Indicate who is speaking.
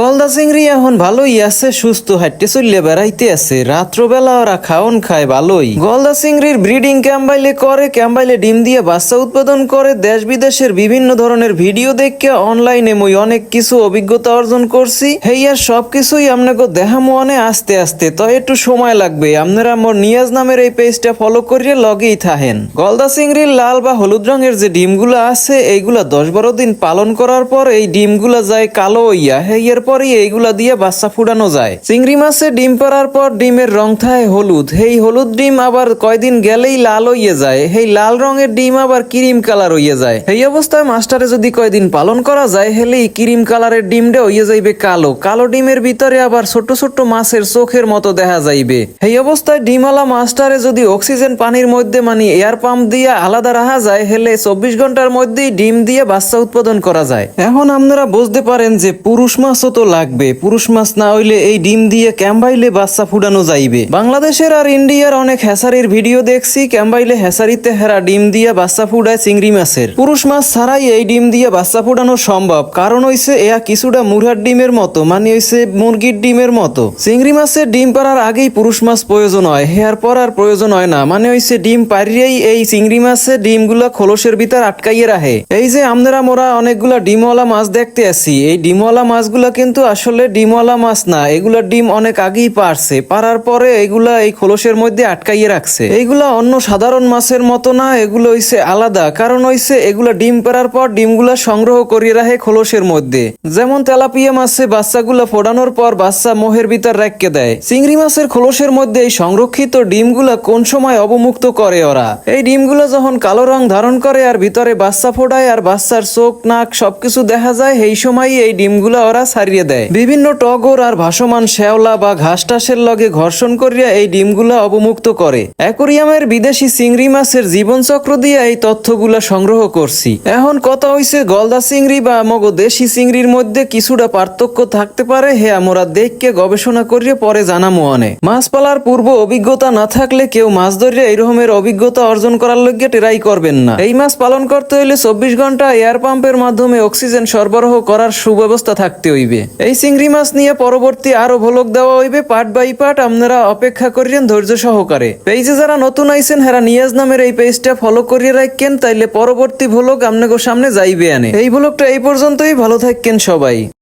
Speaker 1: গলদা চিংড়ি এখন ভালোই আছে, সুস্থ হাঁটতে চললে বেড়াইতে আছে। রাত্রবেলা ওরা খাওন খায় ভালোই। গলদা চিংড়ির ব্রিডিং ক্যাম্বাইলে করে ক্যাম্বাইলে ডিম দিয়ে বাচ্চা উৎপাদন করে। দেশ বিদেশের বিভিন্ন ধরনের ভিডিও দেখে অনলাইনে মই অনেক কিছু অভিজ্ঞতা অর্জন করছি। হেইয়ার সবকিছুই আপনাকে দেখামো অনে আস্তে আস্তে, তো একটু সময় লাগবে। আপনারা মোর নিয়াজ নামের এই পেজটা ফলো করিয়ে লগেই থাহেন। গলদা চিংড়ির লাল বা হলুদ রঙের যে ডিমগুলো আছে, এইগুলা দশ বারো দিন পালন করার পর এই ডিমগুলা যায় কালো হইয়া হেইয়ার পরই এইগুলা দিয়ে বাচ্চা ফুটানো যায়। চিংড়ি মাছে ডিম পাড়ার পর ডিমের রং থাকে হলুদ। সেই হলুদ ডিম আবার কয়দিন গেলেই লাল হইয়ে যায়। সেই লাল রঙের ডিম আবার ক্রিম কালার হইয়ে যায়। এই অবস্থায় মাস্টারে যদি কয়দিন পালন করা যায়, হেলেই ক্রিম কালারের ডিমটা হইয়ে যাইবে কালো। কালো ডিমের ভিতরে আবার ছোট ছোট মাছের চোখের মতো দেখা যাইবে। এই অবস্থায় ডিমওয়ালা মাস্টারে যদি অক্সিজেন পানির মধ্যে মানে এয়ার পাম্প দিয়ে আলাদা রাখা যায়, হেলে চব্বিশ ঘণ্টার মধ্যেই ডিম দিয়ে বাচ্চা উৎপাদন করা যায়। এখন আপনারা বুঝতে পারেন যে পুরুষ মাছও তো লাগবে। পুরুষ মাছ না হইলে এই ডিম দিয়ে ক্যাম্বাইলে বাচ্চা ফুটানো যাইবে। বাংলাদেশের আর ইন্ডিয়ার অনেক হ্যাসারির ভিডিও দেখছি, ক্যাম্বাইলে হ্যাসারিতে হেরা ডিম দিয়ে বাচ্চা ফুটায় চিংড়ি মাছের। পুরুষ মাছ ছাড়াই এই ডিম দিয়ে বাচ্চা ফুটানো সম্ভব। কারণ হইছে এয়া কিছুটা মুরহার ডিমের মতো মানে হইছে মুরগির ডিমের মতো। চিংড়ি মাছের ডিম পাড়ার আগেই পুরুষ মাছ প্রয়োজন হয়, হেয়ার পর আর প্রয়োজন হয় না। মানে হইছে ডিম পারিয়েই এই চিংড়ি মাছের ডিমগুলা খোলসের ভিতর আটকাইয়ে রাখে। এই যে আমরা মোরা অনেকগুলা ডিমওয়ালা মাছ দেখতে আসি, এই ডিমওয়ালা মাছগুলা কিন্তু আসলে ডিমওয়ালা মাছ না। এগুলা ডিম অনেক আগেই পারছে। পারার পরে এগুলা এই খোলসের মধ্যে আটকাইয়ে রাখছে। এইগুলা অন্য সাধারণ মাছের মতো না, এগুলো হইছে আলাদা। কারণ হইছে এগুলা ডিম পারার পর ডিমগুলা সংগ্রহ করিয়ে রাখে খোলসের মধ্যে। যেমন তেলাপিয়া মাছে বাচ্চাগুলা ফোটানোর পর বাচ্চা মোহের ভিতর রেখে দেয়। চিংড়ি মাছের খোলসের মধ্যে এই সংরক্ষিত ডিমগুলা কোন সময় অবমুক্ত করে ওরা? এই ডিমগুলো যখন কালো রং ধারণ করে আর ভিতরে বাচ্চা ফোটায় আর বাচ্চার চোখ, নাক সবকিছু দেখা যায় এই সময় এই ডিমগুলা ওরা ছাড়িয়ে দেয়। বিভিন্ন টগর আর ভাসমান শ্যাওলা বা ঘাস টাসের লগে ঘর্ষণ করিয়া এই ডিমগুলা অবমুক্ত করে। অ্যাকোরিয়ামের বিদেশি চিংড়ি মাছের জীবনচক্র দিয়ে এই তথ্যগুলা সংগ্রহ করছি। এখন কথা হইছে, গলদা চিংড়ি বা মগো দেশি চিংড়ির মধ্যে কিছুটা পার্থক্য থাকতে পারে, হে আমরা দেখকে গবেষণা করিয়ে পরে জানামো অনে। মাছ পালার পূর্ব অভিজ্ঞতা না থাকলে কেউ মাছ ধরিয়া এই রকমের অভিজ্ঞতা অর্জন করার লগে ট্রাই করবেন না। এই মাছ পালন করতে হইলে চব্বিশ ঘণ্টা এয়ার পাম্পের মাধ্যমে অক্সিজেন সরবরাহ করার সুব্যবস্থা থাকতে হইবে। এই চিংড়ি মাছ নিয়ে পরবর্তী আরও ভোলক দেওয়া হইবে পার্ট বাই পার্ট আপনারা অপেক্ষা করিয়েন ধৈর্য সহকারে। পেজে যারা নতুন আইছেন, হেরা নিয়াজ নামের এই পেজটা ফলো করিয়ে রাখেন, তাইলে পরবর্তী ভোলক আপনাকে সামনে যাইবে আনে। এই ভোলকটা এই পর্যন্তই, ভালো থাকেন সবাই।